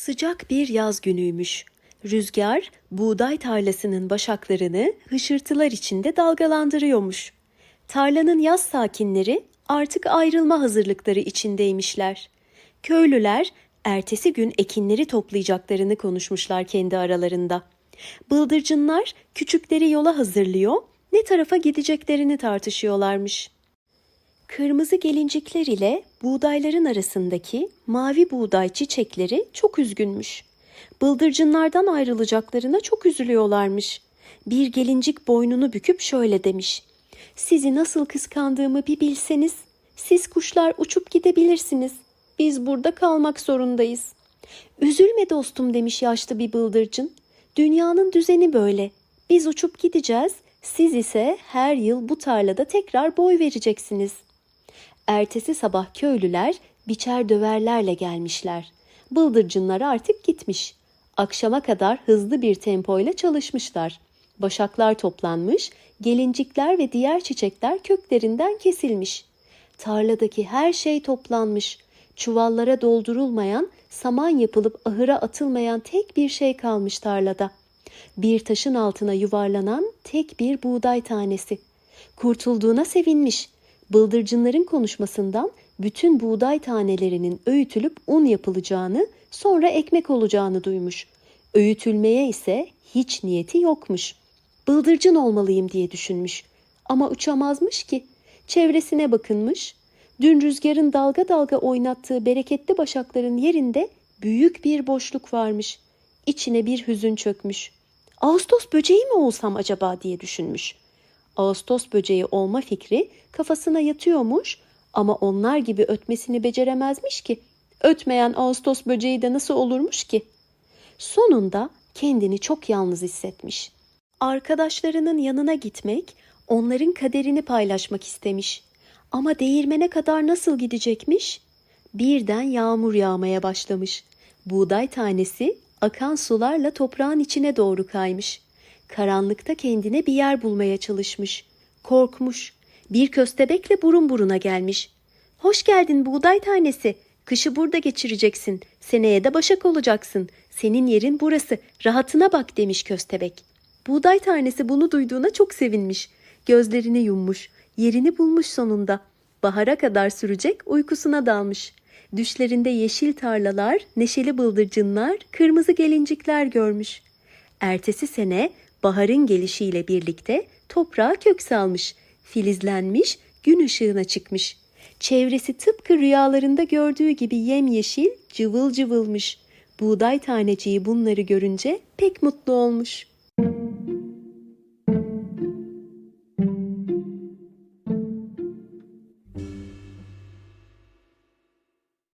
Sıcak bir yaz günüymüş. Rüzgar buğday tarlasının başaklarını hışırtılar içinde dalgalandırıyormuş. Tarlanın yaz sakinleri artık ayrılma hazırlıkları içindeymişler. Köylüler ertesi gün ekinleri toplayacaklarını konuşmuşlar kendi aralarında. Bıldırcınlar küçükleri yola hazırlıyor, ne tarafa gideceklerini tartışıyorlarmış. Kırmızı gelincikler ile buğdayların arasındaki mavi buğday çiçekleri çok üzgünmüş. Bıldırcınlardan ayrılacaklarına çok üzülüyorlarmış. Bir gelincik boynunu büküp şöyle demiş. Sizi nasıl kıskandığımı bir bilseniz, siz kuşlar uçup gidebilirsiniz. Biz burada kalmak zorundayız. Üzülme dostum demiş yaşlı bir bıldırcın. Dünyanın düzeni böyle. Biz uçup gideceğiz, siz ise her yıl bu tarlada tekrar boy vereceksiniz. Ertesi sabah köylüler biçer döverlerle gelmişler. Bıldırcınlar artık gitmiş. Akşama kadar hızlı bir tempoyla çalışmışlar. Başaklar toplanmış, gelincikler ve diğer çiçekler köklerinden kesilmiş. Tarladaki her şey toplanmış. Çuvallara doldurulmayan, saman yapılıp ahıra atılmayan tek bir şey kalmış tarlada. Bir taşın altına yuvarlanan tek bir buğday tanesi. Kurtulduğuna sevinmiş. Bıldırcınların konuşmasından bütün buğday tanelerinin öğütülüp un yapılacağını, sonra ekmek olacağını duymuş. Öğütülmeye ise hiç niyeti yokmuş. Bıldırcın olmalıyım diye düşünmüş. Ama uçamazmış ki. Çevresine bakınmış. Dün rüzgarın dalga dalga oynattığı bereketli başakların yerinde büyük bir boşluk varmış. İçine bir hüzün çökmüş. Ağustos böceği mi olsam acaba diye düşünmüş. Ağustos böceği olma fikri kafasına yatıyormuş ama onlar gibi ötmesini beceremezmiş ki. Ötmeyen Ağustos böceği de nasıl olurmuş ki? Sonunda kendini çok yalnız hissetmiş. Arkadaşlarının yanına gitmek, onların kaderini paylaşmak istemiş. Ama değirmene kadar nasıl gidecekmiş? Birden yağmur yağmaya başlamış. Buğday tanesi akan sularla toprağın içine doğru kaymış. Karanlıkta kendine bir yer bulmaya çalışmış. Korkmuş. Bir köstebekle burun buruna gelmiş. Hoş geldin buğday tanesi. Kışı burada geçireceksin. Seneye de başak olacaksın. Senin yerin burası. Rahatına bak demiş köstebek. Buğday tanesi bunu duyduğuna çok sevinmiş. Gözlerini yummuş. Yerini bulmuş sonunda. Bahara kadar sürecek uykusuna dalmış. Düşlerinde yeşil tarlalar, neşeli bıldırcınlar, kırmızı gelincikler görmüş. Ertesi sene baharın gelişiyle birlikte toprağa kök salmış, filizlenmiş, gün ışığına çıkmış. Çevresi tıpkı rüyalarında gördüğü gibi yemyeşil, cıvıl cıvılmış. Buğday taneciği bunları görünce pek mutlu olmuş.